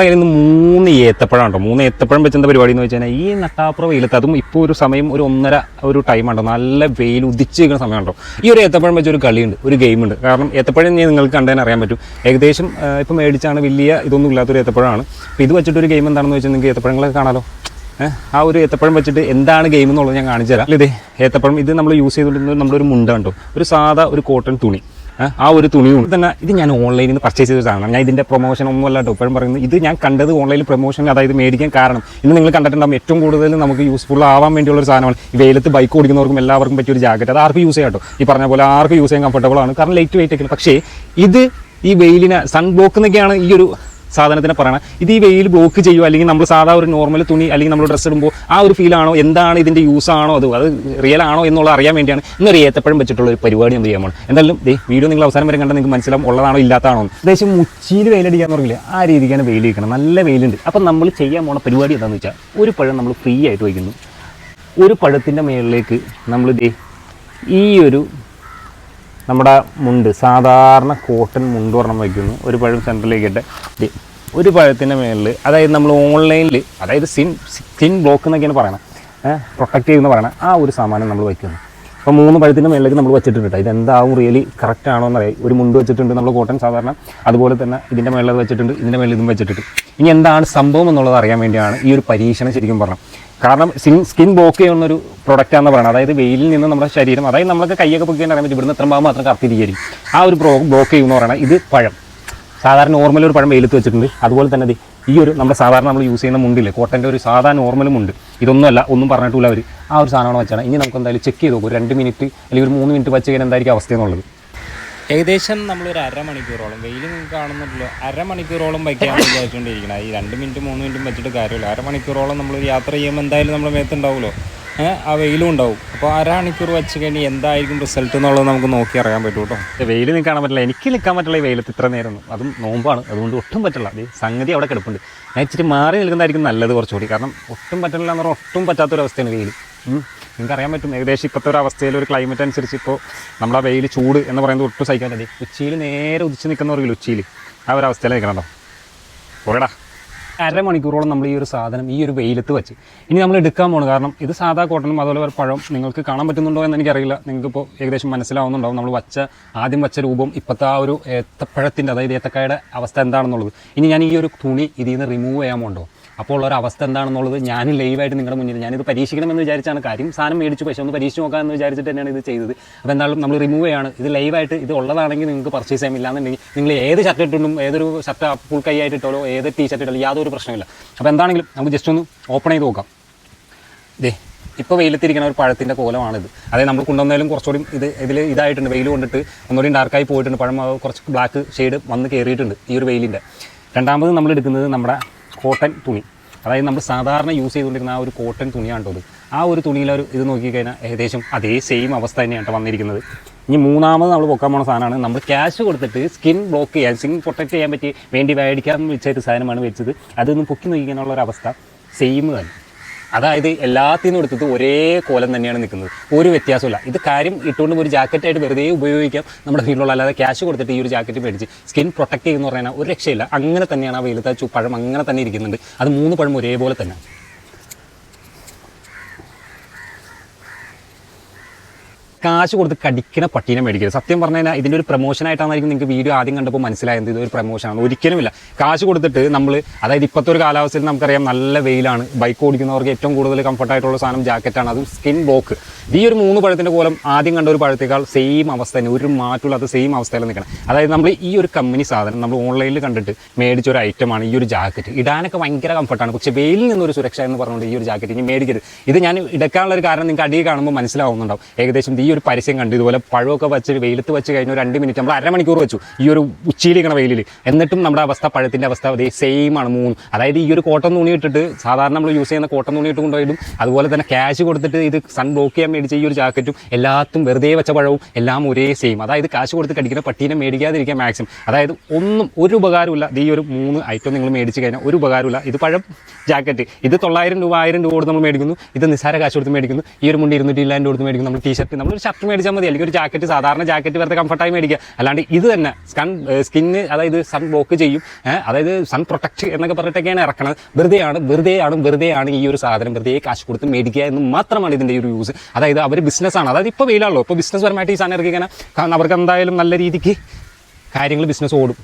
കയ്യിൽ നിന്ന് മൂന്ന് ഏത്തപ്പഴം ഉണ്ടോ മൂന്ന് ഏത്തപ്പഴം വെച്ചെന്താ പരിപാടി എന്ന് വെച്ച് കഴിഞ്ഞാൽ ഈ നട്ടാപ്പുറ വെയിലത്ത് അതും ഇപ്പോൾ ഒരു സമയം ഒരു ഒന്നര ഒരു ടൈം ഉണ്ടോ നല്ല വെയിൽ ഉദിച്ച് നിൽക്കുന്ന സമയമുണ്ടോ ഈ ഒരു ഏത്തപ്പഴം വെച്ച ഒരു കളിയുണ്ട് ഒരു ഗെയിമുണ്ട് കാരണം ഏത്തപ്പഴം ഞാൻ നിങ്ങൾക്ക് കണ്ടതിന് അറിയാൻ പറ്റും. ഏകദേശം ഇപ്പം മേടിച്ചാണ് വലിയ ഇതൊന്നും ഇല്ലാത്തൊരു ഏത്തപ്പഴമാണ്. അപ്പോൾ ഇത് വെച്ചിട്ട് ഒരു ഗെയിം എന്താണെന്ന് വെച്ചാൽ നിങ്ങൾക്ക് ഏത്തപ്പഴങ്ങളൊക്കെ കാണാലോ? ആ ഒരു ഏത്തപ്പഴം വെച്ചിട്ട് എന്താണ് ഗെയിം എന്നുള്ളത് ഞാൻ കാണിച്ചു തരാം. ഇതേ? ഏത്തപ്പഴം ഇത് നമ്മൾ യൂസ് ചെയ്തുകൊണ്ടിരുന്നത് നമ്മുടെ ഒരു മുണ്ട കണ്ടോ ഒരു സാധാ ഒരു കോട്ടൺ തുണി. ആ ഒരു തുണിയും തന്നെ ഇത് ഞാൻ ഓൺലൈനിൽ നിന്ന് പർച്ചേസ് ചെയ്ത സാധനം ഞാൻ ഇതിന്റെ പ്രൊമോഷൻ ഒന്നും അല്ല കേട്ടോ. ഇപ്പോഴും പറയുന്നത് ഇത് ഞാൻ കണ്ടത് ഓൺലൈനിൽ പ്രൊമോഷൻ അതായത് മേടിക്കാൻ കാരണം. ഇന്ന് നിങ്ങൾ കണ്ടിട്ടുണ്ടാകും ഏറ്റവും കൂടുതൽ നമുക്ക് യൂസ്ഫുൾ ആവാൻ വേണ്ടിയുള്ള ഒരു സാധനമാണ്. ഈ വെയിലത്ത് ബൈക്ക് ഓടിക്കുന്നവർക്കും എല്ലാവർക്കും പറ്റിയ ഒരു ജാക്കറ്റ് അത് ആർക്കും യൂസ് ചെയ്യാം കേട്ടോ. ഈ പറഞ്ഞ പോലെ ആർക്കും യൂസ് ചെയ്യാൻ കംഫർട്ടബിൾ ആണ്. കാരണം ലൈറ്റ് വെയിറ്റ് ഒക്കെ പക്ഷേ ഇത് ഈ വെയിലിനെ സൺ ബ്ലോക്ക് എന്നൊക്കെയാണ് ഈ ഒരു സാധനത്തിനെ പറയണം. ഇത് ഈ വെയിൽ ബ്ലോക്ക് ചെയ്യുമോ അല്ലെങ്കിൽ നമ്മൾ സാധാ ഒരു നോർമൽ തുണി അല്ലെങ്കിൽ നമ്മൾ ഡ്രസ്സ് ഇടുമ്പോൾ ആ ഒരു ഫീലാണോ എന്താണ് ഇതിന്റെ യൂസ് ആണോ? അത് അത് റിയൽ ആണോ എന്നുള്ള അറിയാൻ വേണ്ടിയാണ് ഇന്നൊരു ഏത്തപ്പഴം വെച്ചിട്ടുള്ള ഒരു പരിപാടി എന്ത് ചെയ്യാൻ എന്തായാലും ദേ വീഡിയോ നിങ്ങൾ അവസാനം വരെ കണ്ടാൽ നിങ്ങൾക്ക് മനസ്സിലാവും ഉള്ളതാണോ ഇല്ലാത്തതാണോ. ഏകദേശം മുച്ചിയിൽ വെയിലടിക്കാന്ന് പറയില്ല ആ രീതിക്കാണ് വെയിൽ വയ്ക്കണം നല്ല വെയിലുണ്ട്. അപ്പം നമ്മൾ ചെയ്യാൻ പോണ പരിപാടി എന്താണെന്ന് വെച്ചാൽ ഒരു പഴം നമ്മൾ ഫ്രീ ആയിട്ട് വയ്ക്കുന്നു. ഒരു പഴത്തിന്റെ മേളിലേക്ക് നമ്മൾ ദേ ഈ ഒരു നമ്മുടെ മുണ്ട് സാധാരണ കോട്ടൺ മുണ്ട് ഒരെണ്ണം വയ്ക്കുന്നു. ഒരു പഴം സെന്ററിലേക്ക് ഇട്ട് ഒരു പഴത്തിന്റെ മേളിൽ അതായത് നമ്മൾ ഓൺലൈനിൽ അതായത് സിൻ സിൻ ബ്ലോക്ക് എന്നൊക്കെയാണ് പറയണം പ്രൊട്ടക്റ്റ് ചെയ്യുന്ന പറയണം ആ ഒരു സാമാനം നമ്മൾ വയ്ക്കുന്നു. അപ്പോൾ മൂന്ന് പഴത്തിന്റെ മേളിലേക്ക് നമ്മൾ വെച്ചിട്ടുണ്ട് കേട്ടോ. ഇതെന്താവും റിയലി കറക്റ്റ് ആണോ എന്നറിയാം. ഒരു മുണ്ട് വെച്ചിട്ടുണ്ട് നമ്മൾ കോട്ടൺ സാധാരണ. അതുപോലെ തന്നെ ഇതിന്റെ മേളിൽ അത് വെച്ചിട്ടുണ്ട് ഇതിന്റെ മേളിൽ ഇതും വെച്ചിട്ടുണ്ട്. ഇനി എന്താണ് സംഭവം എന്നുള്ളത് അറിയാൻ വേണ്ടിയാണ് ഈ ഒരു പരീക്ഷണം ശരിക്കും പറഞ്ഞത്. കാരണം സ്കിൻ സ്കിൻ ബ്ലോക്ക് ചെയ്യുന്ന ഒരു പ്രൊഡക്റ്റ് ആണെന്ന് പറയുന്നത് അതായത് വെയിലിൽ നിന്ന് നമ്മുടെ ശരീരം അതായത് നമ്മളൊക്കെ കൈയൊക്കെ പൊക്കി അറിയാൻ പറ്റും ഇവിടുന്ന് എത്ര ഭാഗം മാത്രം കറുത്തിരിക്കും ആ ഒരു പ്രോ ബ്ലോക്ക് ചെയ്യുമെന്ന് പറയുന്നത് ഇത് പഴം. സാധാരണ നോർമൽ ഒരു പഴം വെയിലത്ത് വെച്ചിട്ടുണ്ട്. അതുപോലെ തന്നെ ഈ ഒരു നമ്മുടെ സാധാരണ നമ്മൾ യൂസ് ചെയ്യുന്ന മുണ്ടില്ലേ കോട്ടന്റെ ഒരു സാധാരണ നോർമൽ മുണ്ട്. ഇതൊന്നുമല്ല ഒന്നും പറഞ്ഞിട്ടില്ല അവർ ആ ഒരു സാധനമാണ് വെച്ചാണ്. ഇനി നമുക്ക് എന്തായാലും ചെക്ക് ചെയ്ത് നോക്കും. രണ്ട് മിനിറ്റ് അല്ലെങ്കിൽ ഒരു മൂന്ന് മിനിറ്റ് വെച്ച് കഴിഞ്ഞാൽ എന്തായിരിക്കും അവസ്ഥ എന്നുള്ളത്. ഏകദേശം നമ്മളൊരു അരമണിക്കൂറോളം. നിങ്ങൾക്ക് കാണുന്നുണ്ടല്ലോ. അരമണിക്കൂറോളം ബൈക്കാണ് വിചാരിച്ചുകൊണ്ടിരിക്കുന്നത് ഈ രണ്ട് മിനിറ്റ് മൂന്ന് മിനിറ്റും വെച്ചിട്ട് കാര്യമില്ല. അരമണിക്കൂറോളം നമ്മൾ യാത്ര ചെയ്യുമ്പോൾ എന്തായാലും നമ്മൾ മേത്തുണ്ടാവുമല്ലോ ആ വെയിലും ഉണ്ടാവും. അപ്പോൾ അരമണിക്കൂർ വെച്ച് കഴിഞ്ഞ് എന്തായിരിക്കും റിസൾട്ട് എന്നുള്ളത് നമുക്ക് നോക്കി അറിയാൻ പറ്റും കേട്ടോ. വെയിൽ നിൽക്കാൻ പറ്റില്ല. എനിക്ക് നിൽക്കാൻ പറ്റില്ല ഈ വെയിലത്ത് ഇത്ര നേരം അതും നോമ്പാണ്. അതുകൊണ്ട് ഒട്ടും പറ്റില്ല. അത് സംഗതി അവിടെ കിടപ്പുണ്ട്. ഞാൻ ഇച്ചിരി മാറി നിൽക്കുന്നതായിരിക്കും നല്ലത് കുറച്ചുകൂടി. കാരണം ഒട്ടും പറ്റില്ല എന്ന് പറഞ്ഞാൽ ഒട്ടും പറ്റാത്തൊരവസ്ഥയാണ് വെയിൽ നിങ്ങൾക്ക് അറിയാൻ പറ്റും. ഏകദേശം ഇപ്പോഴത്തെ ഒരു അവസ്ഥയിൽ ഒരു ക്ലൈമറ്റ് അനുസരിച്ച് ഇപ്പോൾ നമ്മുടെ വെയിൽ ചൂട് എന്ന് പറയുന്നത് ഒട്ടും സഹിക്കാൻ പറ്റില്ല. ഉച്ചയിൽ നേരെ ഉദിച്ച് നിൽക്കുന്നവർ ഉച്ചയിൽ ആ ഒരു അവസ്ഥയിൽ നിൽക്കണോ പോരടാ. അരമണിക്കൂറോളം നമ്മൾ ഈ ഒരു സാധനം ഈ ഒരു വെയിലത്ത് വെച്ച്. ഇനി നമ്മൾ എടുക്കാൻ പോകണം കാരണം ഇത് സാധാ കോട്ടനും അതുപോലെ പഴം നിങ്ങൾക്ക് കാണാൻ പറ്റുന്നുണ്ടോ എന്ന് എനിക്കറിയില്ല. നിങ്ങൾക്കിപ്പോൾ ഏകദേശം മനസ്സിലാവുന്നുണ്ടാവും നമ്മൾ വച്ച ആദ്യം വച്ച രൂപം ഇപ്പോഴത്തെ ആ ഒരു ഏത്തപ്പഴത്തിന്റെ അതായത് ഏത്തക്കായുടെ അവസ്ഥ എന്താണെന്നുള്ളത്. ഇനി ഞാൻ ഈ ഒരു തുണി ഇതിൽ നിന്ന് റിമൂവ് ചെയ്യാൻ പോകണ്ടോ അപ്പോൾ ഉള്ള ഒരു അവസ്ഥ എന്താണെന്നുള്ളത് ഞാൻ ലൈവായിട്ട് നിങ്ങളുടെ മുന്നിൽ ഞാനിത് പരീക്ഷിക്കണമെന്ന് വിചാരിച്ചാണ്. കാര്യം സാധനം മേടിച്ചു. പക്ഷേ ഒന്ന് പരീക്ഷിച്ച് നോക്കാമെന്ന് വിചാരിച്ചിട്ട് തന്നെയാണ് ഇത് ചെയ്തത്. അപ്പോൾ എന്തായാലും നമ്മൾ റിമൂവ് ചെയ്യാണ്. ഇത് ലൈവായിട്ട് ഇത് ഉള്ളതാണെങ്കിൽ നിങ്ങൾക്ക് പർച്ചേസ് ചെയ്യാൻ ഇല്ലാന്നുണ്ടെങ്കിൽ നിങ്ങൾ ഏത് ഷർട്ട് ഇട്ടിട്ടും ഏതൊരു ഷർട്ട് ഫുൾ കൈ ആയിട്ട് ഇട്ടാലോ ഏത് ടീ ഷർട്ട് ഇട്ടാലോ യാതൊരു പ്രശ്നമില്ല. അപ്പോൾ എന്താണെങ്കിലും നമുക്ക് ജസ്റ്റ് ഒന്ന് ഓപ്പൺ ചെയ്ത് നോക്കാം. ദേ ഇപ്പോൾ വെയിലത്തിരിക്കുന്ന ഒരു പഴത്തിന്റെ കോലമാണിത്. അതായത് നമ്മൾ കൊണ്ടുവന്നാലും കുറച്ചുകൂടി ഇത് ഇതിൽ ഇതായിട്ടുണ്ട്. വെയിൽ കൊണ്ടിട്ട് ഒന്നുകൂടി ഡാർക്കായി പോയിട്ടുണ്ട്. പഴം കുറച്ച് ബ്ലാക്ക് ഷെയ്ഡ് വന്ന് കയറിയിട്ടുണ്ട് ഈ ഒരു വെയിലിന്റെ രണ്ടാമത് നമ്മൾ എടുക്കുന്നത് നമ്മുടെ കോട്ടൺ തുണി. അതായത് നമ്മൾ സാധാരണ യൂസ് ചെയ്തുകൊണ്ടിരുന്ന ആ ഒരു കോട്ടൺ തുണിയാണ് കേട്ടോ ആ ഒരു തുണിയിലൊരു ഇത് നോക്കിക്കഴിഞ്ഞാൽ ഏകദേശം അതേ സെയിം അവസ്ഥ തന്നെയാണ് വന്നിരിക്കുന്നത്. ഇനി മൂന്നാമത് നമ്മൾ പൊക്കാൻ പോണ സാധനമാണ്. നമ്മൾ ക്യാഷ് കൊടുത്തിട്ട് സ്കിൻ ബ്ലോക്ക് ചെയ്യാൻ സ്കിൻ പ്രൊട്ടക്ട് ചെയ്യാൻ പറ്റി വേണ്ടി മേടിക്കാൻ വെച്ചൊരു സാധനമാണ് വെച്ചത്. അതൊന്നും പൊക്കി നോക്കിക്കാനുള്ള ഒരു അവസ്ഥ സെയിം തന്നെ. അതായത് എല്ലാത്തിനും എടുത്തിട്ട് ഒരേ കോലം തന്നെയാണ് നിൽക്കുന്നത്. ഒരു വ്യത്യാസമില്ല ഇത് കാര്യം ഇട്ടുകൊണ്ട് ഒരു ജാക്കറ്റായിട്ട് വെറുതെ ഉപയോഗിക്കാം നമ്മുടെ വീട്ടിലുള്ള അല്ലാതെ ക്യാഷ് കൊടുത്തിട്ട് ഈ ഒരു ജാക്കറ്റ് മേടിച്ച് സ്കിൻ പ്രൊട്ടക്ട് ചെയ്യുന്ന പറഞ്ഞാൽ ഒരു രക്ഷയില്ല. അങ്ങനെ തന്നെയാണ് ആ വെയിലത്തെ പഴം അങ്ങനെ തന്നെ ഇരിക്കുന്നുണ്ട്. അത് മൂന്ന് പഴം ഒരേപോലെ തന്നെ. കാശ് കൊടുത്ത് കടിക്കണ പട്ടീനെ മേടിക്കരുത്. സത്യം പറഞ്ഞു കഴിഞ്ഞാൽ ഇതിന്റെ ഒരു പ്രൊമോഷനായിട്ടാണെന്നായിരിക്കും നിങ്ങൾക്ക് വീഡിയോ ആദ്യം കണ്ടപ്പോൾ മനസ്സിലായത്. ഇതൊരു പ്രൊമോഷനാണ് ഒരിക്കലുമില്ല. കാശ് കൊടുത്തിട്ട് നമ്മൾ അതായത് ഇപ്പോഴത്തെ ഒരു കാലാവസ്ഥയിൽ നമുക്കറിയാം നല്ല വെയിലാണ്. ബൈക്ക് ഓടിക്കുന്നവർക്ക് ഏറ്റവും കൂടുതൽ കംഫർട്ടായിട്ടുള്ള സാധനം ജാക്കറ്റാണ് അത് സ്കിൻ ബ്ലോക്ക് ഈ ഒരു മൂന്ന് പഴത്തിന്റെ കോലം ആദ്യം കണ്ട ഒരു പഴത്തേക്കാൾ സെയിം അവസ്ഥ തന്നെ. ഒരു അത് സെയിം അവസ്ഥയിൽ നിൽക്കണം. അതായത് നമ്മൾ ഈ ഒരു കമ്പനി സാധനം നമ്മൾ ഓൺലൈനിൽ കണ്ടിട്ട് മേടിച്ച ഒരു ഐറ്റമാണ് ഈ ഒരു ജാക്കറ്റ് ഇടാനൊക്കെ ഭയങ്കര കംഫർട്ടാണ് പക്ഷേ വെയിലിൽ നിന്നൊരു സുരക്ഷ എന്ന് പറഞ്ഞുകൊണ്ട് ഈ ഒരു ജാക്കറ്റ് ഇനി മേടിക്കരുത്. ഇത് ഞാൻ എടുക്കാനുള്ള ഒരു കാരണം നിങ്ങൾക്ക് അടിയിൽ കാണുമ്പോൾ മനസ്സിലാവുന്നുണ്ടാവും. ഏകദേശം ഈ ഒരു പരസ്യം കണ്ടു. ഇതുപോലെ പഴമൊക്കെ വെച്ച് വെയിലത്ത് വെച്ച് കഴിഞ്ഞ ഒരു രണ്ട് മിനിറ്റ് നമ്മൾ അരമണിക്കൂർ വെച്ചു. ഈ ഒരു ഉച്ചയിലിരിക്കണ വെയിലിൽ എന്നിട്ടും നമ്മുടെ അവസ്ഥ പഴത്തിന്റെ അവസ്ഥ അതേ സെയിം ആണ് മൂന്ന്. അതായത് ഈ ഒരു കോട്ടൺ തുണി ഇട്ടിട്ട് സാധാരണ നമ്മൾ യൂസ് ചെയ്യുന്ന കോട്ടൺ തുണി ഇട്ട് അതുപോലെ തന്നെ ക്യാഷ് കൊടുത്തിട്ട് ഇത് സൺ ബ്ലോക്ക് ചെയ്യാൻ മേടിച്ച ഈ ഒരു ജാക്കറ്റും എല്ലാത്തും വെറുതെ വെച്ച പഴവും എല്ലാം ഒരേ സെയിം അതായത് കാശ് കൊടുത്ത് കടിക്കുന്ന പട്ടീനെ മേടിക്കാതിരിക്കാൻ മാക്സിമം അതായത് ഒന്നും ഒരു ഉപകാരമില്ല ഈ ഒരു മൂന്ന് ഐറ്റം നിങ്ങൾ മേടിച്ച് കഴിഞ്ഞാൽ ഒരു ഉപകാരമില്ല ഇത് പഴം ജാക്കറ്റ്. ഇത് തൊള്ളായിരം രൂപ ആയിരം രൂപ കൊടുത്ത് നമ്മൾ മേടിക്കുന്നു. ഇത് നിസ്സാര കാശ് കൊടുത്ത് മേടിക്കുന്നു. ഈ ഒരു മുണ്ട് ഇരുന്നൂറ്റി ഇല്ലാണ്ട് കൊടുത്ത് മേടിക്കുന്നു. നമ്മൾ ടീഷർട്ട് നമ്മൾ നല്ലൊരു ഷർട്ട് മേടിച്ചാൽ മതി. അല്ലെങ്കിൽ ഒരു ജാക്കറ്റ് സാധാരണ ജാക്കറ്റ് വെറുതെ കംഫർട്ടായി മേടിക്കുക. അല്ലാണ്ട് ഇത് തന്നെ സൺ സ്കിന്ന് അതായത് സൺ ബ്ലോക്ക് ചെയ്യും. അതായത് സൺ പ്രൊട്ടക്ട് എന്നൊക്കെ പറഞ്ഞിട്ടൊക്കെയാണ് ഇറക്കണത്. വെറുതെയാണ് വെറുതെയാണ് വെറുതെയാണ് ഈ ഒരു സാധനം വെറുതെ കാശ് കൊടുത്ത് മേടിക്കുക എന്ന് മാത്രമാണ് ഇതിന്റെ ഒരു യൂസ് അതായത് അവർ ബിസിനസ്സാണ് അതായത് ഇപ്പോൾ വെയിലാണല്ലോ. ഇപ്പോൾ ബിസിനസ് പരമായിട്ട് ഈ സാധനം ഇറക്കി കഴിഞ്ഞാൽ അവർക്ക് എന്തായാലും നല്ല രീതിക്ക് കാര്യങ്ങൾ ബിസിനസ് ഓടും.